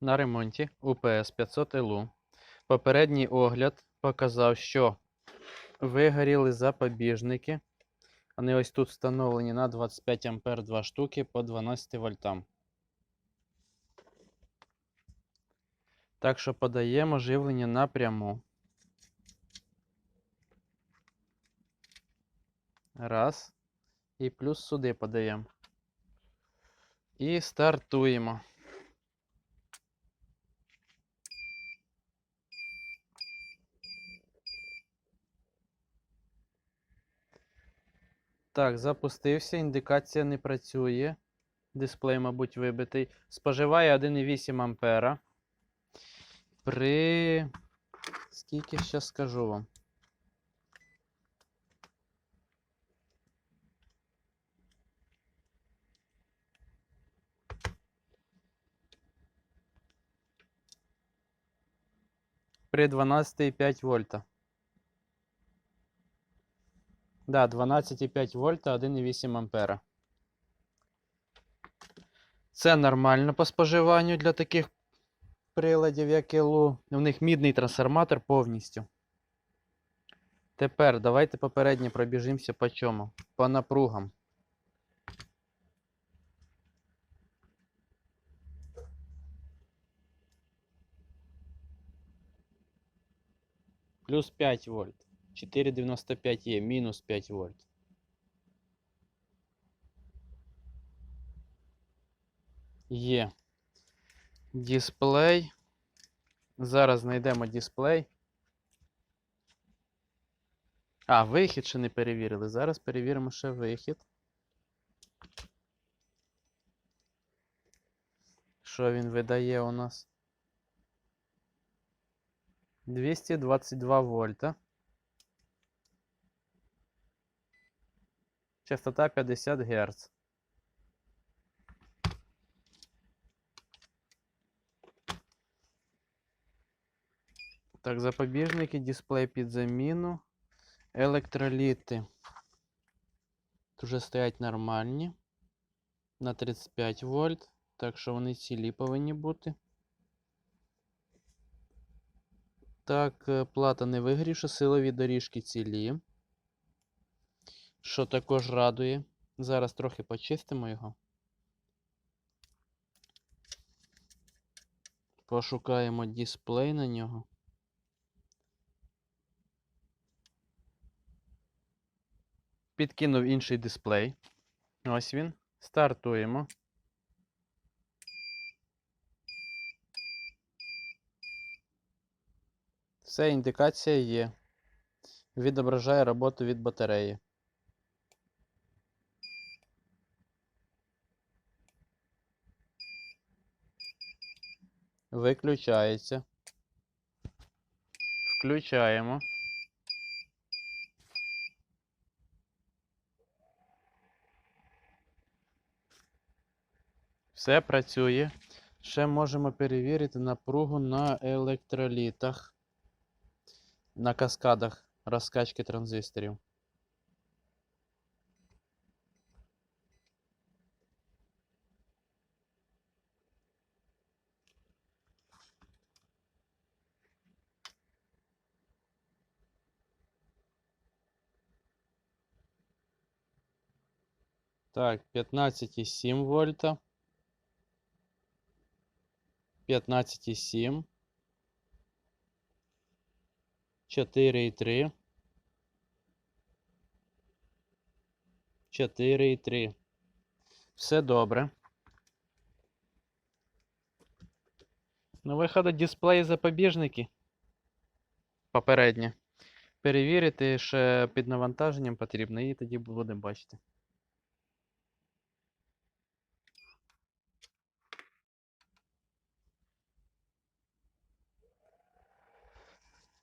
на ремонті УПС 500 ЛУ. Попередній огляд показав, що вигоріли запобіжники. Вони ось тут встановлені на 25 А 2 штуки по 12 вольтам. Так що подаємо живлення напряму. Раз. І плюс сюди подаємо. І стартуємо. Так, запустився, індикація не працює. Дисплей, мабуть, вибитий. Споживає 1,8 ампера. При. Скільки ще скажу вам? При 12,5 вольта. Да, 12,5 вольта, 1,8 ампера. Це нормально по споживанню для таких приладів, як ілу. У них мідний трансформатор повністю. Тепер давайте попередньо пробіжимося по чому? По напругам. Плюс 5 вольт. 4,95 є, мінус 5 вольт. Є. Дисплей. Зараз знайдемо дисплей. А, вихід ще не перевірили. Зараз перевіримо ще вихід. Що він видає у нас? 222 вольта. Частота 50 Гц. Так, запобіжники, дисплей під заміну, електроліти. Вже стоять нормальні. На 35 вольт. Так що вони цілі повинні бути. Так, е, плата не вигрівша, силові доріжки цілі. Що також радує. Зараз трохи почистимо його. Пошукаємо дисплей на нього. Підкинув інший дисплей. Ось він. Стартуємо. Все, індикація є. Відображає роботу від батареї. Виключається. Включаємо. Все працює. Ще можемо перевірити напругу на електролітах, на каскадах розкачки транзисторів. Так, 15,7 вольта. 15,7. 4,3. 4,3. Все добре. На виходу дисплей запобіжники. Попереднє. Перевірити ще під навантаженням потрібно, і тоді будемо бачити.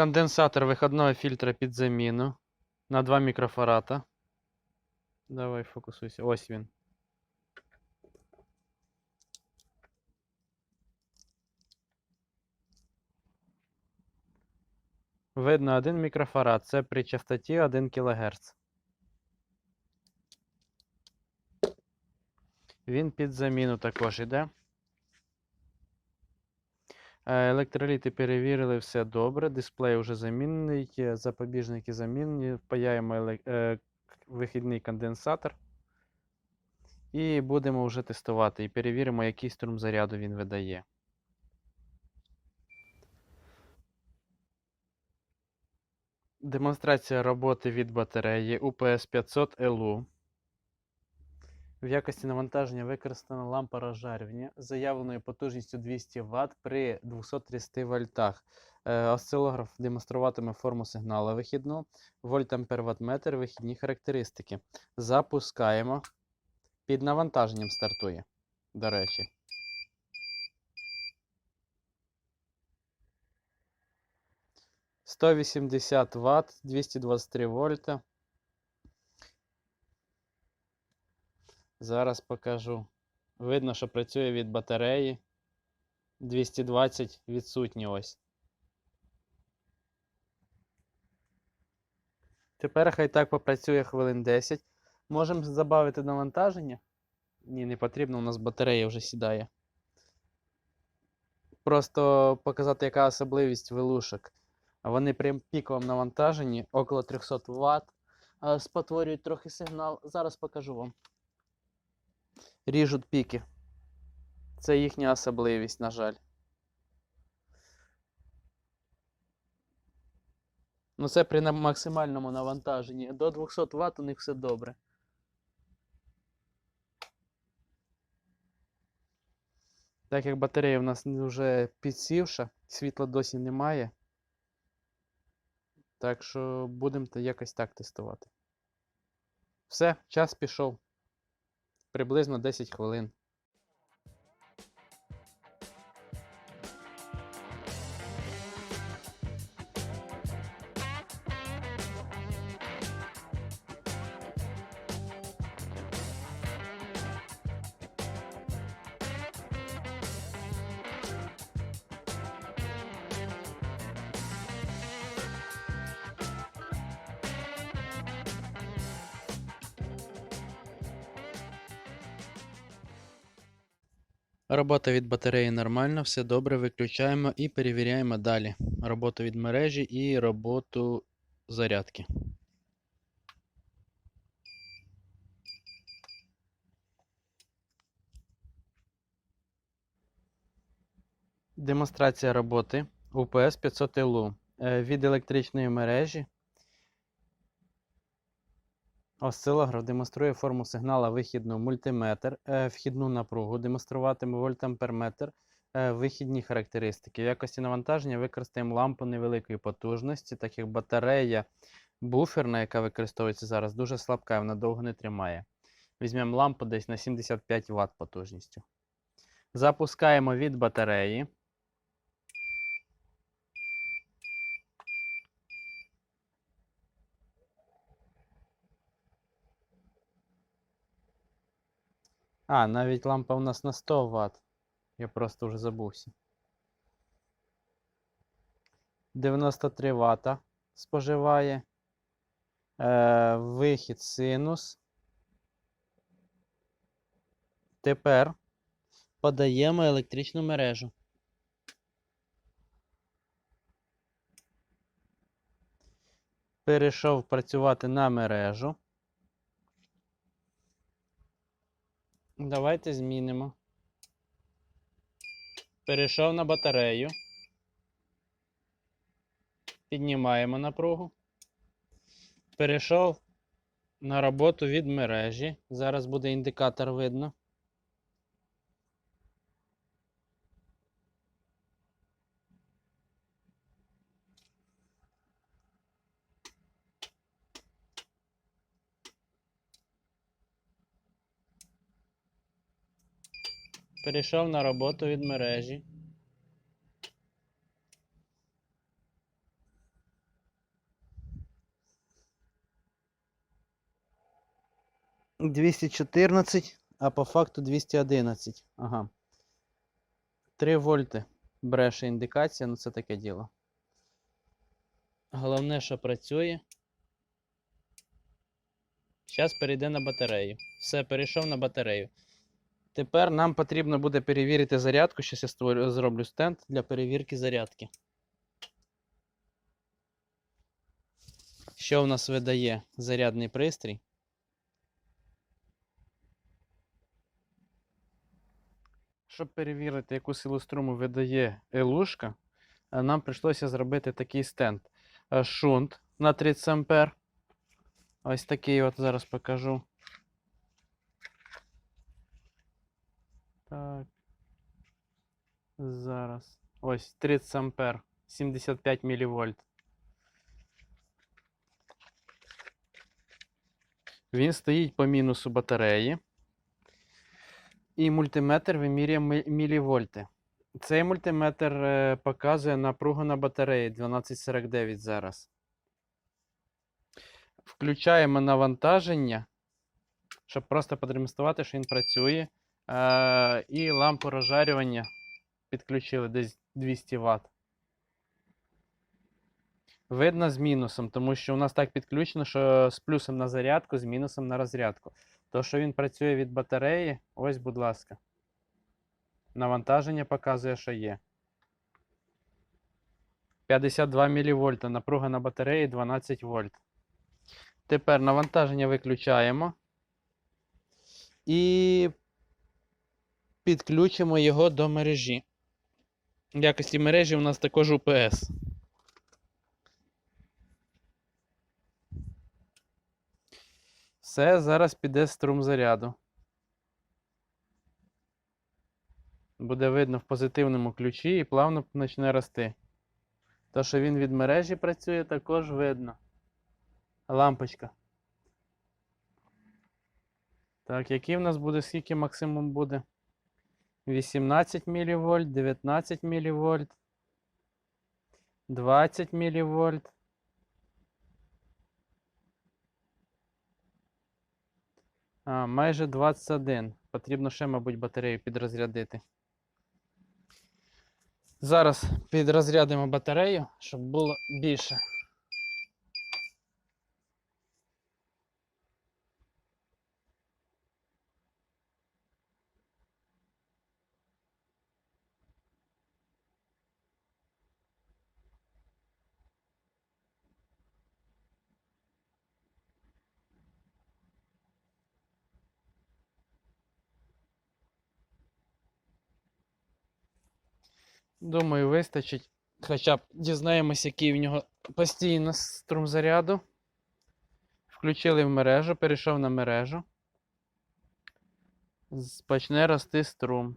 Конденсатор виходного фільтра під заміну на 2 мікрофарата. Давай фокусуйся. Ось він. Видно 1 мікрофарад. Це при частоті 1 кГц. Він під заміну також іде. Електроліти перевірили, все добре. Дисплей вже замінений, е, запобіжники замінені. Паяємо еле- е, вихідний конденсатор. І будемо вже тестувати і перевіримо, який струм заряду він видає. Демонстрація роботи від батареї UPS 500 LU. В якості навантаження використана лампа розжарювання з заявленою потужністю 200 Вт при 230 вольтах. Е, Осцилограф демонструватиме форму сигналу вихідну, вольт ампер вихідні характеристики. Запускаємо. Під навантаженням стартує, до речі. Сто вісімдесят Вт, 223 вольта. Зараз покажу. Видно, що працює від батареї. 220 відсутні ось. Тепер хай так попрацює хвилин 10. Можемо забавити навантаження. Ні, не потрібно, у нас батарея вже сідає. Просто показати, яка особливість вилушок. Вони при піковому навантаженні около 300 Вт. Спотворюють трохи сигнал. Зараз покажу вам. Ріжуть піки. Це їхня особливість, на жаль. Ну, це при максимальному навантаженні. До 200 Вт у них все добре. Так як батарея в нас вже підсівша, світла досі немає. Так що будемо якось так тестувати. Все, час пішов. Приблизно 10 хвилин. Робота від батареї нормальна, все добре, виключаємо і перевіряємо далі. Роботу від мережі і роботу зарядки. Демонстрація роботи УПС 500 ЛУ від електричної мережі. Осцилограф демонструє форму сигнала вихідну мультиметр, е, вхідну напругу, демонструватиме вольтамперметр, е, вихідні характеристики. В якості навантаження використаємо лампу невеликої потужності, так як батарея буферна, яка використовується зараз, дуже слабка, вона довго не тримає. Візьмемо лампу десь на 75 Вт потужністю. Запускаємо від батареї. А, навіть лампа у нас на 100 Вт. Я просто вже забувся. 93 Вт споживає. Е, вихід синус. Тепер подаємо електричну мережу. Перейшов працювати на мережу. Давайте змінимо. Перейшов на батарею. Піднімаємо напругу. Перейшов на роботу від мережі. Зараз буде індикатор видно. Перейшов на роботу від мережі. Двісті чотирнадцять, а по факту 211. Ага. 3 вольти. Бреше індикація, ну це таке діло. Головне, що працює. Зараз перейде на батарею. Все, перейшов на батарею. Тепер нам потрібно буде перевірити зарядку. Щас я створю, зроблю стенд для перевірки зарядки. Що в нас видає зарядний пристрій? Щоб перевірити, яку силу струму видає елушка, е, нам прийшлося зробити такий стенд. Е, Шунт на 30 ампер. Ось такий от зараз покажу. Так. Зараз. Ось 30 ампер, 75 мілівольт. Він стоїть по мінусу батареї. І мультиметр вимірює мілівольти. Цей мультиметр е, показує напругу на батареї 1249 зараз. Включаємо навантаження, щоб просто продемонструвати, що він працює. Е, і лампу розжарювання підключили десь 200 Вт. Видно з мінусом, тому що у нас так підключено, що з плюсом на зарядку, з мінусом на розрядку. То, що він працює від батареї, ось, будь ласка. Навантаження показує, що є. 52 мВ, напруга на батареї 12 вольт. Тепер навантаження виключаємо. І підключимо його до мережі. Якості мережі у нас також UPS. Все, зараз піде струм заряду. Буде видно в позитивному ключі і плавно почне рости. То, що він від мережі працює, також видно. Лампочка. Так, який в нас буде, скільки максимум буде? 18 мВ, 19 мВ, 20 мВ. А, майже 21. Потрібно ще, мабуть, батарею підрозрядити. Зараз підрозрядимо батарею, щоб було більше. Думаю, вистачить. Хоча б дізнаємось, який в нього постійно струм заряду. Включили в мережу, перейшов на мережу. Почне рости струм.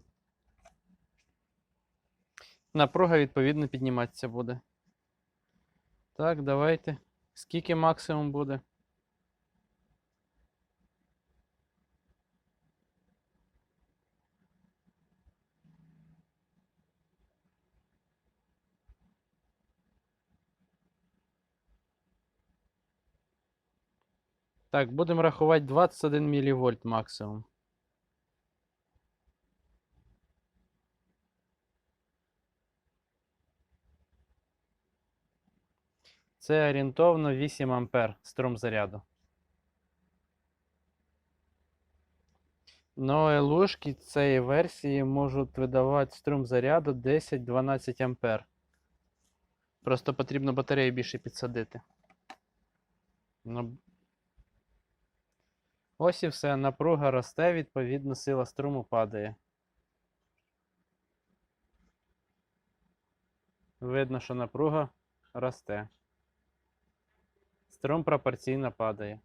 Напруга, відповідно, підніматися буде. Так, давайте. Скільки максимум буде? Так, будемо рахувати 21 мВ максимум. Це орієнтовно 8 ампер струм заряду. Но елушки цієї версії можуть видавати струм заряду 10-12 ампер. Просто потрібно батарею більше підсадити. Ну, Ось і все, напруга росте, відповідно, сила струму падає. Видно, що напруга росте. Струм пропорційно падає.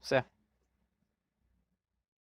Все.